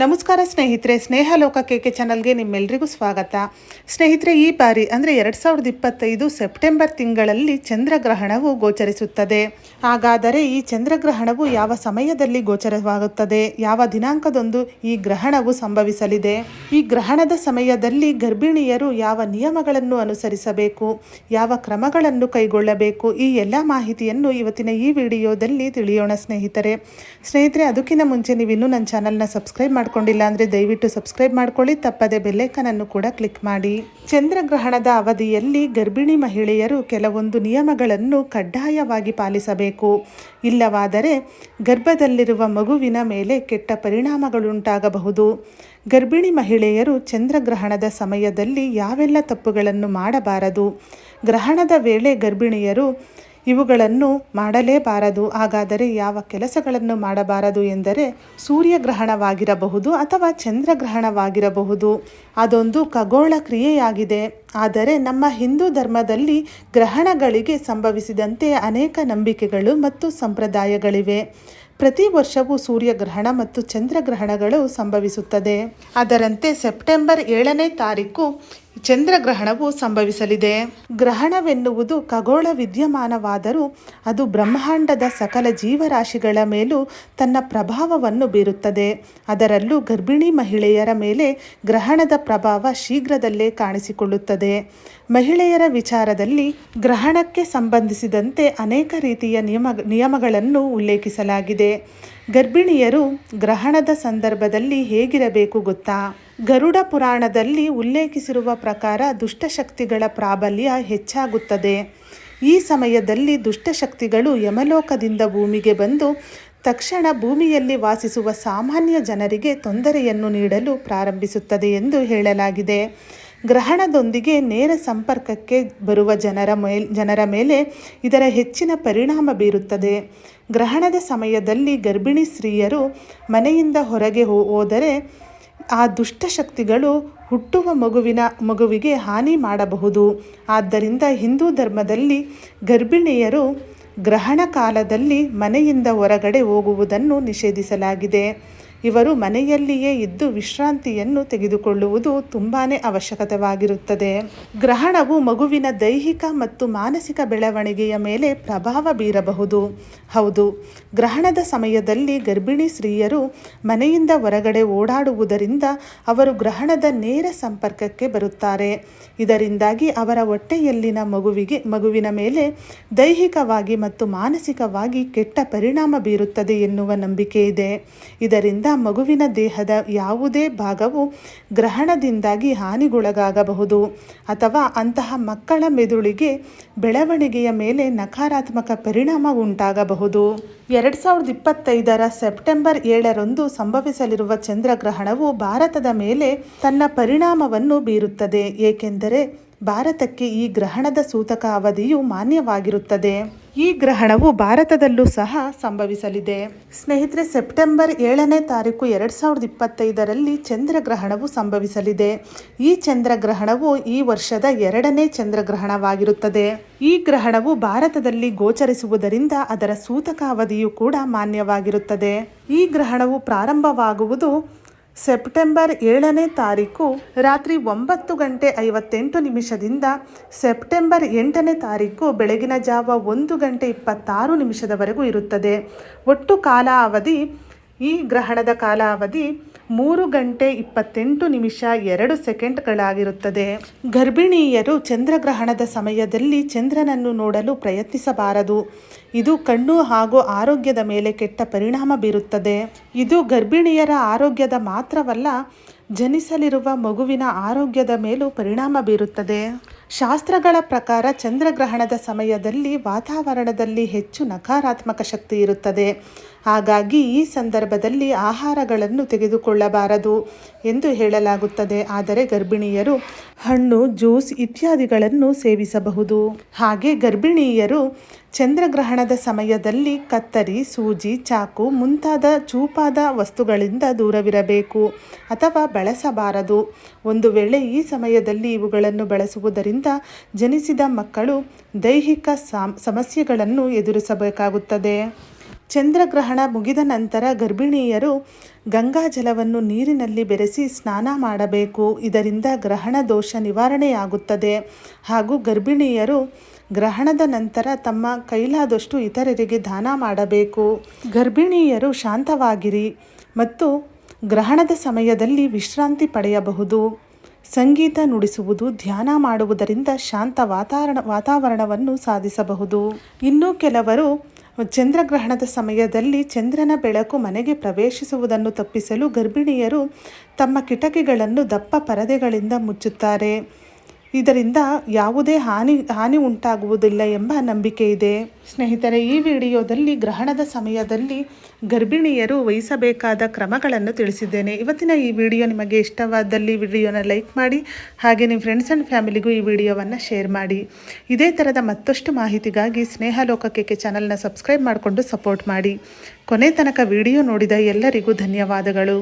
ನಮಸ್ಕಾರ ಸ್ನೇಹಿತರೆ ಸ್ನೇಹ ಲೋಕ ಕೆ ಚಾನಲ್ಗೆ ನಿಮ್ಮೆಲ್ಲರಿಗೂ ಸ್ವಾಗತ. ಸ್ನೇಹಿತರೆ, ಈ ಬಾರಿ ಅಂದರೆ ಎರಡು ಸಾವಿರದ ಇಪ್ಪತ್ತೈದು ಸೆಪ್ಟೆಂಬರ್ ತಿಂಗಳಲ್ಲಿ ಚಂದ್ರಗ್ರಹಣವು ಗೋಚರಿಸುತ್ತದೆ. ಹಾಗಾದರೆ ಈ ಚಂದ್ರಗ್ರಹಣವು ಯಾವ ಸಮಯದಲ್ಲಿ ಗೋಚರವಾಗುತ್ತದೆ? ಯಾವ ದಿನಾಂಕದಂದು ಈ ಗ್ರಹಣವು ಸಂಭವಿಸಲಿದೆ? ಈ ಗ್ರಹಣದ ಸಮಯದಲ್ಲಿ ಗರ್ಭಿಣಿಯರು ಯಾವ ನಿಯಮಗಳನ್ನು ಅನುಸರಿಸಬೇಕು? ಯಾವ ಕ್ರಮಗಳನ್ನು ಕೈಗೊಳ್ಳಬೇಕು? ಈ ಎಲ್ಲ ಮಾಹಿತಿಯನ್ನು ಇವತ್ತಿನ ಈ ವಿಡಿಯೋದಲ್ಲಿ ತಿಳಿಯೋಣ ಸ್ನೇಹಿತರೆ. ಸ್ನೇಹಿತರೆ, ಅದಕ್ಕಿಂತ ಮುಂಚೆ ನೀವು ಇನ್ನೂ ನನ್ನ ಚಾನಲ್ನ ಸಬ್ಸ್ಕ್ರೈಬ್ ಮಾಡ್ಕೊಂಡಿಲ್ಲ ಅಂದರೆ ದಯವಿಟ್ಟು ಸಬ್ಸ್ಕ್ರೈಬ್ ಮಾಡ್ಕೊಳ್ಳಿ, ತಪ್ಪದೆ ಬೆಲ್ಲೈಕನನ್ನು ಕೂಡ ಕ್ಲಿಕ್ ಮಾಡಿ. ಚಂದ್ರಗ್ರಹಣದ ಅವಧಿಯಲ್ಲಿ ಗರ್ಭಿಣಿ ಮಹಿಳೆಯರು ಕೆಲವೊಂದು ನಿಯಮಗಳನ್ನು ಕಡ್ಡಾಯವಾಗಿ ಪಾಲಿಸಬೇಕು. ಇಲ್ಲವಾದರೆ ಗರ್ಭದಲ್ಲಿರುವ ಮಗುವಿನ ಮೇಲೆ ಕೆಟ್ಟ ಪರಿಣಾಮಗಳುಂಟಾಗಬಹುದು. ಗರ್ಭಿಣಿ ಮಹಿಳೆಯರು ಚಂದ್ರಗ್ರಹಣದ ಸಮಯದಲ್ಲಿ ಯಾವೆಲ್ಲ ತಪ್ಪುಗಳನ್ನು ಮಾಡಬಾರದು? ಗ್ರಹಣದ ವೇಳೆ ಗರ್ಭಿಣಿಯರು ಇವುಗಳನ್ನು ಮಾಡಲೇಬಾರದು. ಹಾಗಾದರೆ ಯಾವ ಕೆಲಸಗಳನ್ನು ಮಾಡಬಾರದು ಎಂದರೆ ಸೂರ್ಯಗ್ರಹಣವಾಗಿರಬಹುದು ಅಥವಾ ಚಂದ್ರಗ್ರಹಣವಾಗಿರಬಹುದು ಅದೊಂದು ಖಗೋಳ ಕ್ರಿಯೆಯಾಗಿದೆ. ಆದರೆ ನಮ್ಮ ಹಿಂದೂ ಧರ್ಮದಲ್ಲಿ ಗ್ರಹಣಗಳಿಗೆ ಸಂಭವಿಸಿದಂತೆ ಅನೇಕ ನಂಬಿಕೆಗಳು ಮತ್ತು ಸಂಪ್ರದಾಯಗಳಿವೆ. ಪ್ರತಿ ವರ್ಷವೂ ಸೂರ್ಯಗ್ರಹಣ ಮತ್ತು ಚಂದ್ರಗ್ರಹಣಗಳು ಸಂಭವಿಸುತ್ತದೆ. ಅದರಂತೆ ಸೆಪ್ಟೆಂಬರ್ ಏಳನೇ ತಾರೀಕು ಚಂದ್ರಗ್ರಹಣವು ಸಂಭವಿಸಲಿದೆ. ಗ್ರಹಣವೆನ್ನುವುದು ಖಗೋಳ ವಿದ್ಯಮಾನವಾದರೂ ಅದು ಬ್ರಹ್ಮಾಂಡದ ಸಕಲ ಜೀವರಾಶಿಗಳ ಮೇಲೂ ತನ್ನ ಪ್ರಭಾವವನ್ನು ಬೀರುತ್ತದೆ. ಅದರಲ್ಲೂ ಗರ್ಭಿಣಿ ಮಹಿಳೆಯರ ಮೇಲೆ ಗ್ರಹಣದ ಪ್ರಭಾವ ಶೀಘ್ರದಲ್ಲೇ ಕಾಣಿಸಿಕೊಳ್ಳುತ್ತದೆ. ಮಹಿಳೆಯರ ವಿಚಾರದಲ್ಲಿ ಗ್ರಹಣಕ್ಕೆ ಸಂಬಂಧಿಸಿದಂತೆ ಅನೇಕ ರೀತಿಯ ನಿಯಮ, ನಿಯಮಗಳನ್ನು ಉಲ್ಲೇಖಿಸಲಾಗಿದೆ. ಗರ್ಭಿಣಿಯರು ಗ್ರಹಣದ ಸಂದರ್ಭದಲ್ಲಿ ಹೇಗಿರಬೇಕು ಗೊತ್ತಾ? ಗರುಡ ಪುರಾಣದಲ್ಲಿ ಉಲ್ಲೇಖಿಸಿರುವ ಪ್ರಕಾರ ದುಷ್ಟಶಕ್ತಿಗಳ ಪ್ರಾಬಲ್ಯ ಹೆಚ್ಚಾಗುತ್ತದೆ. ಈ ಸಮಯದಲ್ಲಿ ದುಷ್ಟಶಕ್ತಿಗಳು ಯಮಲೋಕದಿಂದ ಭೂಮಿಗೆ ಬಂದು ತಕ್ಷಣ ಭೂಮಿಯಲ್ಲಿ ವಾಸಿಸುವ ಸಾಮಾನ್ಯ ಜನರಿಗೆ ತೊಂದರೆಯನ್ನು ನೀಡಲು ಪ್ರಾರಂಭಿಸುತ್ತದೆ ಎಂದು ಹೇಳಲಾಗಿದೆ. ಗ್ರಹಣದೊಂದಿಗೆ ನೇರ ಸಂಪರ್ಕಕ್ಕೆ ಬರುವ ಜನರ ಮೇಲ್, ಜನರ ಮೇಲೆ ಇದರ ಹೆಚ್ಚಿನ ಪರಿಣಾಮ ಬೀರುತ್ತದೆ. ಗ್ರಹಣದ ಸಮಯದಲ್ಲಿ ಗರ್ಭಿಣಿ ಸ್ತ್ರೀಯರು ಮನೆಯಿಂದ ಹೊರಗೆ ಹೋದರೆ ಆ ದುಷ್ಟಶಕ್ತಿಗಳು ಹುಟ್ಟುವ ಮಗುವಿನ ಮಗುವಿಗೆ ಹಾನಿ ಮಾಡಬಹುದು. ಆದ್ದರಿಂದ ಹಿಂದೂ ಧರ್ಮದಲ್ಲಿ ಗರ್ಭಿಣಿಯರು ಗ್ರಹಣ ಕಾಲದಲ್ಲಿ ಮನೆಯಿಂದ ಹೊರಗಡೆ ಹೋಗುವುದನ್ನು ನಿಷೇಧಿಸಲಾಗಿದೆ. ಇವರು ಮನೆಯಲ್ಲಿಯೇ ಇದ್ದು ವಿಶ್ರಾಂತಿಯನ್ನು ತೆಗೆದುಕೊಳ್ಳುವುದು ತುಂಬಾ ಅವಶ್ಯಕತೆವಾಗಿರುತ್ತದೆ. ಗ್ರಹಣವು ಮಗುವಿನ ದೈಹಿಕ ಮತ್ತು ಮಾನಸಿಕ ಬೆಳವಣಿಗೆಯ ಮೇಲೆ ಪ್ರಭಾವ ಬೀರಬಹುದು. ಹೌದು, ಗ್ರಹಣದ ಸಮಯದಲ್ಲಿ ಗರ್ಭಿಣಿ ಸ್ತ್ರೀಯರು ಮನೆಯಿಂದ ಹೊರಗಡೆ ಓಡಾಡುವುದರಿಂದ ಅವರು ಗ್ರಹಣದ ನೇರ ಸಂಪರ್ಕಕ್ಕೆ ಬರುತ್ತಾರೆ. ಇದರಿಂದಾಗಿ ಅವರ ಹೊಟ್ಟೆಯಲ್ಲಿನ ಮಗುವಿಗೆ, ಮಗುವಿನ ಮೇಲೆ ದೈಹಿಕವಾಗಿ ಮತ್ತು ಮಾನಸಿಕವಾಗಿ ಕೆಟ್ಟ ಪರಿಣಾಮ ಬೀರುತ್ತದೆ ಎನ್ನುವ ನಂಬಿಕೆ ಇದೆ. ಇದರಿಂದ ಮಗುವಿನ ದೇಹದ ಯಾವುದೇ ಭಾಗವು ಗ್ರಹಣದಿಂದಾಗಿ ಹಾನಿಗೊಳಗಾಗಬಹುದು ಅಥವಾ ಅಂತಹ ಮಕ್ಕಳ ಮೆದುಳಿಗೆ ಬೆಳವಣಿಗೆಯ ಮೇಲೆ ನಕಾರಾತ್ಮಕ ಪರಿಣಾಮ ಉಂಟಾಗಬಹುದು. ಎರಡು ಸಾವಿರದ ಇಪ್ಪತ್ತೈದರ ಸೆಪ್ಟೆಂಬರ್ ಏಳರಂದು ಸಂಭವಿಸಲಿರುವ ಚಂದ್ರಗ್ರಹಣವು ಭಾರತದ ಮೇಲೆ ತನ್ನ ಪರಿಣಾಮವನ್ನು ಬೀರುತ್ತದೆ, ಏಕೆಂದರೆ ಭಾರತಕ್ಕೆ ಈ ಗ್ರಹಣದ ಸೂತಕ ಅವಧಿಯು ಮಾನ್ಯವಾಗಿರುತ್ತದೆ. ಈ ಗ್ರಹಣವು ಭಾರತದಲ್ಲೂ ಸಹ ಸಂಭವಿಸಲಿದೆ. ಸ್ನೇಹಿತರೆ, ಸೆಪ್ಟೆಂಬರ್ ಏಳನೇ ತಾರೀಕು ಎರಡು ಸಾವಿರದ ಇಪ್ಪತ್ತೈದರಲ್ಲಿ ಚಂದ್ರಗ್ರಹಣವು ಸಂಭವಿಸಲಿದೆ. ಈ ಚಂದ್ರಗ್ರಹಣವು ಈ ವರ್ಷದ ಎರಡನೇ ಚಂದ್ರಗ್ರಹಣವಾಗಿರುತ್ತದೆ. ಈ ಗ್ರಹಣವು ಭಾರತದಲ್ಲಿ ಗೋಚರಿಸುವುದರಿಂದ ಅದರ ಸೂತಕ ಅವಧಿಯು ಕೂಡ ಮಾನ್ಯವಾಗಿರುತ್ತದೆ. ಈ ಗ್ರಹಣವು ಪ್ರಾರಂಭವಾಗುವುದು ಸೆಪ್ಟೆಂಬರ್ ಏಳನೇ ತಾರೀಕು ರಾತ್ರಿ ಒಂಬತ್ತು ಗಂಟೆ ಐವತ್ತೆಂಟು ನಿಮಿಷದಿಂದ ಸೆಪ್ಟೆಂಬರ್ ಎಂಟನೇ ತಾರೀಕು ಬೆಳಗಿನ ಜಾವ ಒಂದು ಗಂಟೆ ಇಪ್ಪತ್ತಾರು ನಿಮಿಷದವರೆಗೂ ಇರುತ್ತದೆ. ಒಟ್ಟು ಕಾಲಾವಧಿ ಈ ಗ್ರಹಣದ ಕಾಲಾವಧಿ ಮೂರು ಗಂಟೆ ಇಪ್ಪತ್ತೆಂಟು ನಿಮಿಷ ಎರಡು ಸೆಕೆಂಡ್ಗಳಾಗಿರುತ್ತದೆ. ಗರ್ಭಿಣಿಯರು ಚಂದ್ರಗ್ರಹಣದ ಸಮಯದಲ್ಲಿ ಚಂದ್ರನನ್ನು ನೋಡಲು ಪ್ರಯತ್ನಿಸಬಾರದು. ಇದು ಕಣ್ಣು ಹಾಗೂ ಆರೋಗ್ಯದ ಮೇಲೆ ಕೆಟ್ಟ ಪರಿಣಾಮ ಬೀರುತ್ತದೆ. ಇದು ಗರ್ಭಿಣಿಯರ ಆರೋಗ್ಯದ ಮಾತ್ರವಲ್ಲ, ಜನಿಸಲಿರುವ ಮಗುವಿನ ಆರೋಗ್ಯದ ಮೇಲೂ ಪರಿಣಾಮ ಬೀರುತ್ತದೆ. ಶಾಸ್ತ್ರಗಳ ಪ್ರಕಾರ ಚಂದ್ರಗ್ರಹಣದ ಸಮಯದಲ್ಲಿ ವಾತಾವರಣದಲ್ಲಿ ಹೆಚ್ಚು ನಕಾರಾತ್ಮಕ ಶಕ್ತಿ ಇರುತ್ತದೆ. ಹಾಗಾಗಿ ಈ ಸಂದರ್ಭದಲ್ಲಿ ಆಹಾರಗಳನ್ನು ತೆಗೆದುಕೊಳ್ಳಬಾರದು ಎಂದು ಹೇಳಲಾಗುತ್ತದೆ. ಆದರೆ ಗರ್ಭಿಣಿಯರು ಹಣ್ಣು, ಜ್ಯೂಸ್ ಇತ್ಯಾದಿಗಳನ್ನು ಸೇವಿಸಬಹುದು. ಹಾಗೆ ಗರ್ಭಿಣಿಯರು ಚಂದ್ರಗ್ರಹಣದ ಸಮಯದಲ್ಲಿ ಕತ್ತರಿ, ಸೂಜಿ, ಚಾಕು ಮುಂತಾದ ಚೂಪಾದ ವಸ್ತುಗಳಿಂದ ದೂರವಿರಬೇಕು ಅಥವಾ ಬಳಸಬಾರದು. ಒಂದು ವೇಳೆ ಈ ಸಮಯದಲ್ಲಿ ಇವುಗಳನ್ನು ಬಳಸುವುದರಿಂದ ಜನಿಸಿದ ಮಕ್ಕಳು ದೈಹಿಕ ಸಮಸ್ಯೆಗಳನ್ನು ಎದುರಿಸಬೇಕಾಗುತ್ತದೆ. ಚಂದ್ರಗ್ರಹಣ ಮುಗಿದ ನಂತರ ಗರ್ಭಿಣಿಯರು ಗಂಗಾ ಜಲವನ್ನು ನೀರಿನಲ್ಲಿ ಬೆರೆಸಿ ಸ್ನಾನ ಮಾಡಬೇಕು. ಇದರಿಂದ ಗ್ರಹಣ ದೋಷ ನಿವಾರಣೆಯಾಗುತ್ತದೆ. ಹಾಗೂ ಗರ್ಭಿಣಿಯರು ಗ್ರಹಣದ ನಂತರ ತಮ್ಮ ಕೈಲಾದಷ್ಟು ಇತರರಿಗೆ ದಾನ ಮಾಡಬೇಕು. ಗರ್ಭಿಣಿಯರು ಶಾಂತವಾಗಿರಿ ಮತ್ತು ಗ್ರಹಣದ ಸಮಯದಲ್ಲಿ ವಿಶ್ರಾಂತಿ ಪಡೆಯಬಹುದು. ಸಂಗೀತ ನುಡಿಸುವುದು, ಧ್ಯಾನ ಮಾಡುವುದರಿಂದ ಶಾಂತ ವಾತಾವರಣ, ವಾತಾವರಣವನ್ನು ಸಾಧಿಸಬಹುದು. ಇನ್ನೂ ಕೆಲವರು ಚಂದ್ರಗ್ರಹಣದ ಸಮಯದಲ್ಲಿ ಚಂದ್ರನ ಬೆಳಕು ಮನೆಗೆ ಪ್ರವೇಶಿಸುವುದನ್ನು ತಪ್ಪಿಸಲು ಗರ್ಭಿಣಿಯರು ತಮ್ಮ ಕಿಟಕಿಗಳನ್ನು ದಪ್ಪ ಪರದೆಗಳಿಂದ ಮುಚ್ಚುತ್ತಾರೆ. ಇದರಿಂದ ಯಾವುದೇ ಹಾನಿ ಹಾನಿ ಉಂಟಾಗುವುದಿಲ್ಲ ಎಂಬ ನಂಬಿಕೆ ಇದೆ. ಸ್ನೇಹಿತರೆ, ಈ ವಿಡಿಯೋದಲ್ಲಿ ಗ್ರಹಣದ ಸಮಯದಲ್ಲಿ ಗರ್ಭಿಣಿಯರು ವಹಿಸಬೇಕಾದ ಕ್ರಮಗಳನ್ನು ತಿಳಿಸಿದ್ದೇನೆ. ಇವತ್ತಿನ ಈ ವಿಡಿಯೋ ನಿಮಗೆ ಇಷ್ಟವಾದಲ್ಲಿ ವಿಡಿಯೋನ ಲೈಕ್ ಮಾಡಿ, ಹಾಗೆ ನಿಮ್ಮ ಫ್ರೆಂಡ್ಸ್ ಆ್ಯಂಡ್ ಫ್ಯಾಮಿಲಿಗೂ ಈ ವಿಡಿಯೋವನ್ನು ಶೇರ್ ಮಾಡಿ. ಇದೇ ಥರದ ಮತ್ತಷ್ಟು ಮಾಹಿತಿಗಾಗಿ ಸ್ನೇಹ ಲೋಕಕ್ಕೆ ಚಾನಲ್ನ ಸಬ್ಸ್ಕ್ರೈಬ್ ಮಾಡಿಕೊಂಡು ಸಪೋರ್ಟ್ ಮಾಡಿ. ಕೊನೆ ತನಕ ವಿಡಿಯೋ ನೋಡಿದ ಎಲ್ಲರಿಗೂ ಧನ್ಯವಾದಗಳು.